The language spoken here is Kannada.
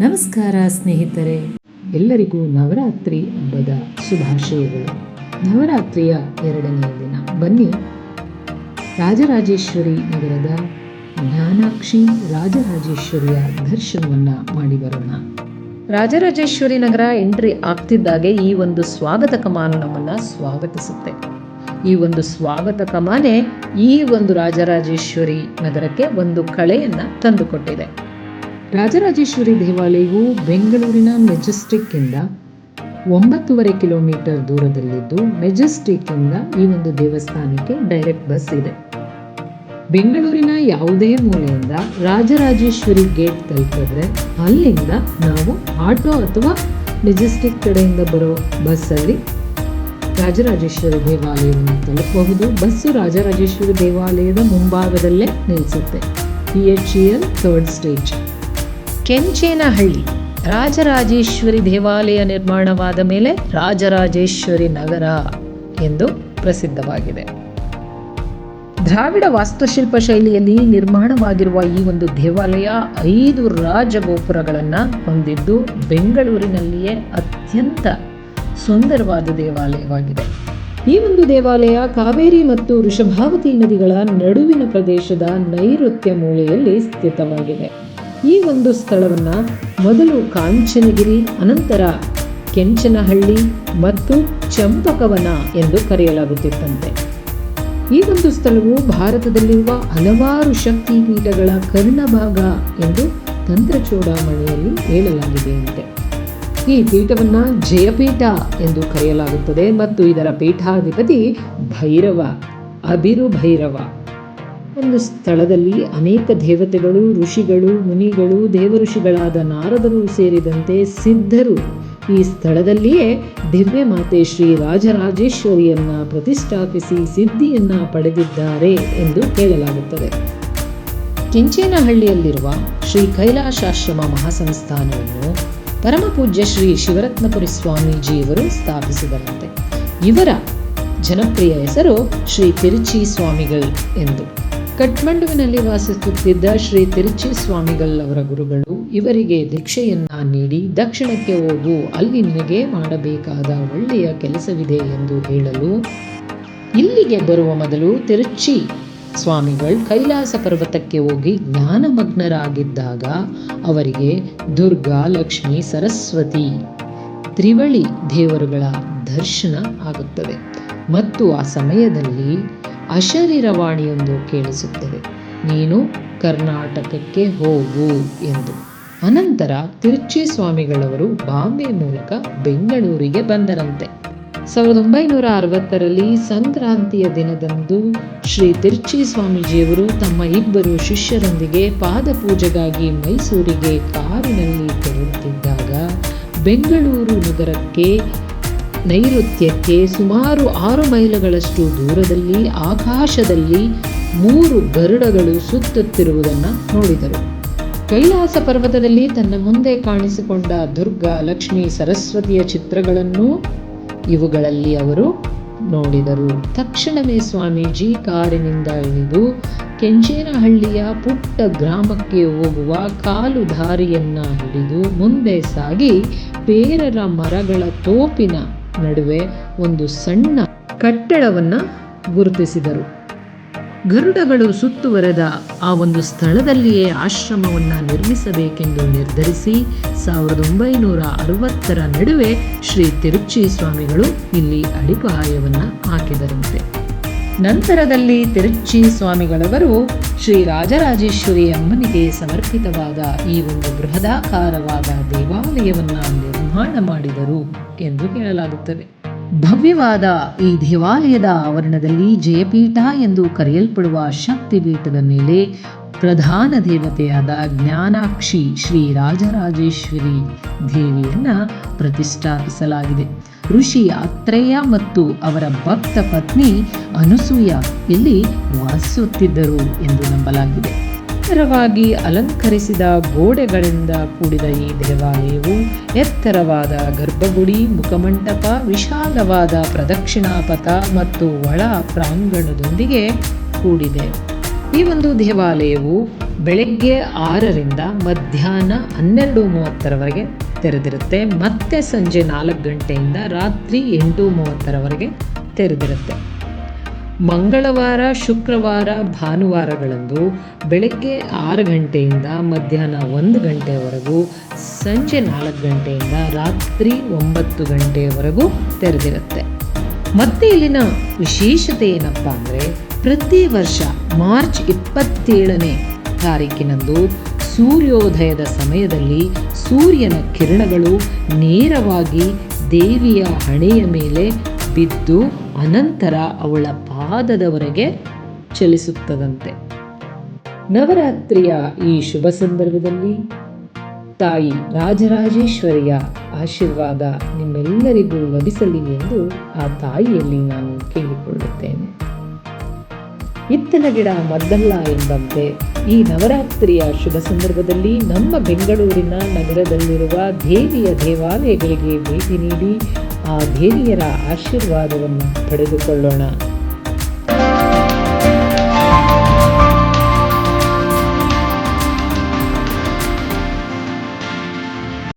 ನಮಸ್ಕಾರ ಸ್ನೇಹಿತರೆ. ಎಲ್ಲರಿಗೂ ನವರಾತ್ರಿ ಹಬ್ಬದ ಶುಭಾಶಯಗಳು. ನವರಾತ್ರಿಯ ಎರಡನೆಯ ದಿನ. ಬನ್ನಿ ರಾಜರಾಜೇಶ್ವರಿ ನಗರದ ಜ್ಞಾನಾಕ್ಷಿ ರಾಜರಾಜೇಶ್ವರಿಯ ದರ್ಶನವನ್ನು ಮಾಡಿ ಬರೋಣ. ರಾಜರಾಜೇಶ್ವರಿ ನಗರ ಎಂಟ್ರಿ ಆಗ್ತಿದ್ದಾಗೆ ಈ ಒಂದು ಸ್ವಾಗತ ಕಮಾನು ನಮ್ಮನ್ನು ಸ್ವಾಗತಿಸುತ್ತೆ. ಈ ಒಂದು ಸ್ವಾಗತ ಕಮಾನೆ ಈ ಒಂದು ರಾಜರಾಜೇಶ್ವರಿ ನಗರಕ್ಕೆ ಒಂದು ಕಳೆಯನ್ನು ತಂದುಕೊಟ್ಟಿದೆ. ರಾಜರಾಜೇಶ್ವರಿ ದೇವಾಲಯವು ಬೆಂಗಳೂರಿನ ಮೆಜೆಸ್ಟಿಕ್ ಇಂದ ಒಂಬತ್ತೂವರೆ ಕಿಲೋಮೀಟರ್ ದೂರದಲ್ಲಿದ್ದು ಮೆಜೆಸ್ಟಿಕ್ ಇಂದ ಈ ಒಂದು ದೇವಸ್ಥಾನಕ್ಕೆ ಡೈರೆಕ್ಟ್ ಬಸ್ ಇದೆ. ಬೆಂಗಳೂರಿನ ಯಾವುದೇ ಮೂಲೆಯಿಂದ ರಾಜರಾಜೇಶ್ವರಿ ಗೇಟ್ ತಲುಪಿದ್ರೆ ಅಲ್ಲಿಂದ ನಾವು ಆಟೋ ಅಥವಾ ಮೆಜೆಸ್ಟಿಕ್ ಕಡೆಯಿಂದ ಬರೋ ಬಸ್ಸಲ್ಲಿ ರಾಜರಾಜೇಶ್ವರಿ ದೇವಾಲಯವನ್ನು ತಲುಪಬಹುದು. ಬಸ್ಸು ರಾಜರಾಜೇಶ್ವರಿ ದೇವಾಲಯದ ಮುಂಭಾಗದಲ್ಲೇ ನಿಲ್ಲಿಸುತ್ತೆ P H E L third stage. Kenchenahalli, Rajarajeshwari ದೇವಾಲಯ ನಿರ್ಮಾಣವಾದ ಮೇಲೆ ರಾಜರಾಜೇಶ್ವರಿ ನಗರ ಎಂದು ಪ್ರಸಿದ್ಧವಾಗಿದೆ. ದ್ರಾವಿಡ ವಾಸ್ತುಶಿಲ್ಪ ಶೈಲಿಯಲ್ಲಿ ನಿರ್ಮಾಣವಾಗಿರುವ ಈ ಒಂದು ದೇವಾಲಯ ಐದು ರಾಜಗೋಪುರಗಳನ್ನು ಹೊಂದಿದ್ದು ಬೆಂಗಳೂರಿನಲ್ಲಿಯೇ ಅತ್ಯಂತ ಸುಂದರವಾದ ದೇವಾಲಯವಾಗಿದೆ. ಈ ಒಂದು ದೇವಾಲಯ ಕಾವೇರಿ ಮತ್ತು ವೃಷಭಾವತಿ ನದಿಗಳ ನಡುವಿನ ಪ್ರದೇಶದ ನೈಋತ್ಯ ಮೂಲೆಯಲ್ಲಿ ಸ್ಥಿತವಾಗಿದೆ. ಈ ಒಂದು ಸ್ಥಳವನ್ನು ಮೊದಲು ಕಾಂಚನಗಿರಿ, ಅನಂತರ ಕೆಂಚನಹಳ್ಳಿ ಮತ್ತು ಚಂಪಕವನ ಎಂದು ಕರೆಯಲಾಗುತ್ತಿತ್ತಂತೆ. ಈ ಒಂದು ಸ್ಥಳವು ಭಾರತದಲ್ಲಿರುವ ಹಲವಾರು ಶಕ್ತಿ ಪೀಠಗಳ ಕರ್ಣಭಾಗ ಎಂದು ತಂತ್ರಚೂಡಾಮಣಿಯಲ್ಲಿ ಹೇಳಲಾಗಿದೆಯಂತೆ. ಈ ಪೀಠವನ್ನು ಜಯಪೀಠ ಎಂದು ಕರೆಯಲಾಗುತ್ತದೆ ಮತ್ತು ಇದರ ಪೀಠಾಧಿಪತಿ ಭೈರವ ಅಭಿರು ಭೈರವ ಒಂದು ಸ್ಥಳದಲ್ಲಿ ಅನೇಕ ದೇವತೆಗಳು, ಋಷಿಗಳು, ಮುನಿಗಳು, ದೇವಋಷಿಗಳಾದ ನಾರದರು ಸೇರಿದಂತೆ ಸಿದ್ಧರು ಈ ಸ್ಥಳದಲ್ಲಿಯೇ ದಿವ್ಯ ಮಾತೆ ಶ್ರೀ ರಾಜರಾಜೇಶ್ವರಿಯನ್ನ ಪ್ರತಿಷ್ಠಾಪಿಸಿ ಸಿದ್ಧಿಯನ್ನ ಪಡೆದಿದ್ದಾರೆ ಎಂದು ಹೇಳಲಾಗುತ್ತದೆ. ಕೆಂಚೇನಹಳ್ಳಿಯಲ್ಲಿರುವ ಶ್ರೀ ಕೈಲಾಶಾಶ್ರಮ ಮಹಾಸಂಸ್ಥಾನವನ್ನು ಪರಮಪೂಜ್ಯ ಶ್ರೀ ಶಿವರತ್ನಪುರಿ ಸ್ವಾಮೀಜಿಯವರು ಸ್ಥಾಪಿಸಿದರಂತೆ. ಇವರ ಜನಪ್ರಿಯ ಹೆಸರು ಶ್ರೀ ತಿರುಚಿ ಸ್ವಾಮಿಗಳು ಎಂದು. ಕಠ್ಮಂಡುವಿನಲ್ಲಿ ವಾಸಿಸುತ್ತಿದ್ದ ಶ್ರೀ ತಿರುಚಿ ಸ್ವಾಮಿಗಳವರ ಗುರುಗಳು ಇವರಿಗೆ ದೀಕ್ಷೆಯನ್ನ ನೀಡಿ ದಕ್ಷಿಣಕ್ಕೆ ಹೋಗು ಅಲ್ಲಿ ನಿನಗೆ ಮಾಡಬೇಕಾದ ಒಳ್ಳೆಯ ಕೆಲಸವಿದೆ ಎಂದು ಹೇಳಲು ಇಲ್ಲಿಗೆ ಬರುವ ಮೊದಲು ತಿರುಚಿ ಸ್ವಾಮಿಗಳು ಕೈಲಾಸ ಪರ್ವತಕ್ಕೆ ಹೋಗಿ ಜ್ಞಾನಮಗ್ನರಾಗಿದ್ದಾಗ ಅವರಿಗೆ ದುರ್ಗಾ, ಲಕ್ಷ್ಮಿ, ಸರಸ್ವತಿ, ತ್ರಿವಳಿ ದೇವರುಗಳ ದರ್ಶನ ಆಗುತ್ತದೆ. ಮತ್ತು ಆ ಸಮಯದಲ್ಲಿ ಅಶರೀರವಾಣಿಯೊಂದು ಕೇಳಿಸುತ್ತದೆ. ನೀನು ಕರ್ನಾಟಕಕ್ಕೆ ಹೋಗು ಎಂದು. ಅನಂತರ ತಿರುಚಿ ಸ್ವಾಮಿಗಳವರು ಬಾಂಬೆ ಮೂಲಕ ಬೆಂಗಳೂರಿಗೆ ಬಂದರಂತೆ. ಸಾವಿರದ ಒಂಬೈನೂರ ಅರವತ್ತರಲ್ಲಿ ಸಂಕ್ರಾಂತಿಯ ದಿನದಂದು ಶ್ರೀ ತಿರುಚಿ ಸ್ವಾಮೀಜಿಯವರು ತಮ್ಮ ಇಬ್ಬರು ಶಿಷ್ಯರೊಂದಿಗೆ ಪಾದಪೂಜೆಗಾಗಿ ಮೈಸೂರಿಗೆ ಕಾರಿನಲ್ಲಿ ತೆರಳುತ್ತಿದ್ದಾಗ ಬೆಂಗಳೂರು ನಗರಕ್ಕೆ ನೈಋತ್ಯಕ್ಕೆ ಸುಮಾರು ಆರು ಮೈಲುಗಳಷ್ಟು ದೂರದಲ್ಲಿ, ಆಕಾಶದಲ್ಲಿ ಮೂರು ಗರುಡಗಳು ಸುತ್ತುತ್ತಿರುವುದನ್ನು ನೋಡಿದರು. ಕೈಲಾಸ ಪರ್ವತದಲ್ಲಿ ತನ್ನ ಮುಂದೆ ಕಾಣಿಸಿಕೊಂಡ ದುರ್ಗಾ, ಲಕ್ಷ್ಮಿ, ಸರಸ್ವತಿಯ ಚಿತ್ರಗಳನ್ನು ಇವುಗಳಲ್ಲಿ ಅವರು ನೋಡಿದರು. ತಕ್ಷಣವೇ ಸ್ವಾಮೀಜಿ ಕಾರಿನಿಂದ ಇಳಿದು ಕೆಂಚೇನಹಳ್ಳಿಯ ಪುಟ್ಟ ಗ್ರಾಮಕ್ಕೆ ಹೋಗುವ ಕಾಲು ದಾರಿಯನ್ನು ಹಿಡಿದು ಮುಂದೆ ಸಾಗಿ, ಪೇರರ ಮರಗಳ ತೋಪಿನ ನಡುವೆ ಒಂದು ಸಣ್ಣ ಕಟ್ಟಡವನ್ನ ಗುರುತಿಸಿದರು. ಗರುಡಗಳು ಸುತ್ತುವರೆದ ಆ ಒಂದು ಸ್ಥಳದಲ್ಲಿಯೇ ಆಶ್ರಮವನ್ನು ನಿರ್ಮಿಸಬೇಕೆಂದು ನಿರ್ಧರಿಸಿ ಸಾವಿರದ ಒಂಬೈನೂರ ಅರವತ್ತರ ನಡುವೆ ಶ್ರೀ ತಿರುಚಿ ಸ್ವಾಮಿಗಳು ಇಲ್ಲಿ ಅಡಿಪಾಯವನ್ನು ಹಾಕಿದರಂತೆ. ನಂತರದಲ್ಲಿ ತಿರುಚಿ ಸ್ವಾಮಿಗಳವರು ಶ್ರೀ ರಾಜರಾಜೇಶ್ವರಿ ಅಮ್ಮನಿಗೆ ಸಮರ್ಪಿತವಾದ ಈ ಒಂದು ಬೃಹದಾಕಾರವಾದ ದೇವಾಲಯವನ್ನು ನಿರ್ಮಾಣ ಮಾಡಿದರು. ಎಂದು ಹೇಳಲಾಗುತ್ತದೆ. ಭವ್ಯವಾದ ಈ ದೇವಾಲಯದ ಆವರಣದಲ್ಲಿ ಜಯಪೀಠ ಎಂದು ಕರೆಯಲ್ಪಡುವ ಶಕ್ತಿಪೀಠದ ಮೇಲೆ ಪ್ರಧಾನ ದೇವತೆಯಾದ ಜ್ಞಾನಾಕ್ಷಿ ಶ್ರೀ ರಾಜರಾಜೇಶ್ವರಿ ದೇವಿಯನ್ನು ಪ್ರತಿಷ್ಠಾಪಿಸಲಾಗಿದೆ. ಋಷಿ ಆತ್ರೇಯ ಮತ್ತು ಅವರ ಭಕ್ತ ಪತ್ನಿ ಅನಸೂಯ ಇಲ್ಲಿ ವಾಸಿಸುತ್ತಿದ್ದರು ಎಂದು ನಂಬಲಾಗಿದೆ. ಎತ್ತರವಾಗಿ ಅಲಂಕರಿಸಿದ ಗೋಡೆಗಳಿಂದ ಕೂಡಿದ ಈ ದೇವಾಲಯವು ಎತ್ತರವಾದ ಗರ್ಭಗುಡಿ, ಮುಖಮಂಟಪ, ವಿಶಾಲವಾದ ಪ್ರದಕ್ಷಿಣಾಪಥ ಮತ್ತು ಒಳ ಪ್ರಾಂಗಣದೊಂದಿಗೆ ಕೂಡಿದೆ. ಈ ಒಂದು ದೇವಾಲಯವು ಬೆಳಗ್ಗೆ ಆರರಿಂದ ಮಧ್ಯಾಹ್ನ ಹನ್ನೆರಡು ಮೂವತ್ತರವರೆಗೆ ತೆರೆದಿರುತ್ತೆ. ಮತ್ತೆ ಸಂಜೆ ನಾಲ್ಕು ಗಂಟೆಯಿಂದ ರಾತ್ರಿ ಎಂಟು ಮೂವತ್ತರವರೆಗೆ ತೆರೆದಿರುತ್ತೆ. ಮಂಗಳವಾರ, ಶುಕ್ರವಾರ, ಭಾನುವಾರಗಳಂದು ಬೆಳಗ್ಗೆ ಆರು ಗಂಟೆಯಿಂದ ಮಧ್ಯಾಹ್ನ ಒಂದು ಗಂಟೆವರೆಗೂ, ಸಂಜೆ ನಾಲ್ಕು ಗಂಟೆಯಿಂದ ರಾತ್ರಿ ಒಂಬತ್ತು ಗಂಟೆಯವರೆಗೂ ತೆರೆದಿರುತ್ತೆ. ಮತ್ತೆ ಇಲ್ಲಿನ ವಿಶೇಷತೆ ಏನಪ್ಪ ಅಂದರೆ, ಪ್ರತಿ ವರ್ಷ ಮಾರ್ಚ್ ಇಪ್ಪತ್ತೇಳನೇ ತಾರೀಕಿನಂದು ಸೂರ್ಯೋದಯದ ಸಮಯದಲ್ಲಿ ಸೂರ್ಯನ ಕಿರಣಗಳು ನೇರವಾಗಿ ದೇವಿಯ ಹಣೆಯ ಮೇಲೆ ಬಿದ್ದು ಅನಂತರ ಅವಳ ಪಾದದವರೆಗೆ ಚಲಿಸುತ್ತದಂತೆ. ನವರಾತ್ರಿಯ ಈ ಶುಭ ಸಂದರ್ಭದಲ್ಲಿ ತಾಯಿ ರಾಜರಾಜೇಶ್ವರಿಯ ಆಶೀರ್ವಾದ ನಿಮ್ಮೆಲ್ಲರಿಗೂ ಲಭಿಸಲಿ ಎಂದು ಆ ತಾಯಿಯಲ್ಲಿ ನಾನು ಕೇಳಿಕೊಳ್ಳುತ್ತೇನೆ. ಇತ್ತಲ ಗಿಡ ಮದ್ದಲ್ಲ ಎಂಬಂತೆ ಈ ನವರಾತ್ರಿಯ ಶುಭ ಸಂದರ್ಭದಲ್ಲಿ ನಮ್ಮ ಬೆಂಗಳೂರಿನ ನಗರದಲ್ಲಿರುವ ದೇವಿಯ ದೇವಾಲಯಗಳಿಗೆ ಭೇಟಿ ನೀಡಿ ಆ ದೇವಿಯರ ಆಶೀರ್ವಾದವನ್ನು ಪಡೆದುಕೊಳ್ಳೋಣ.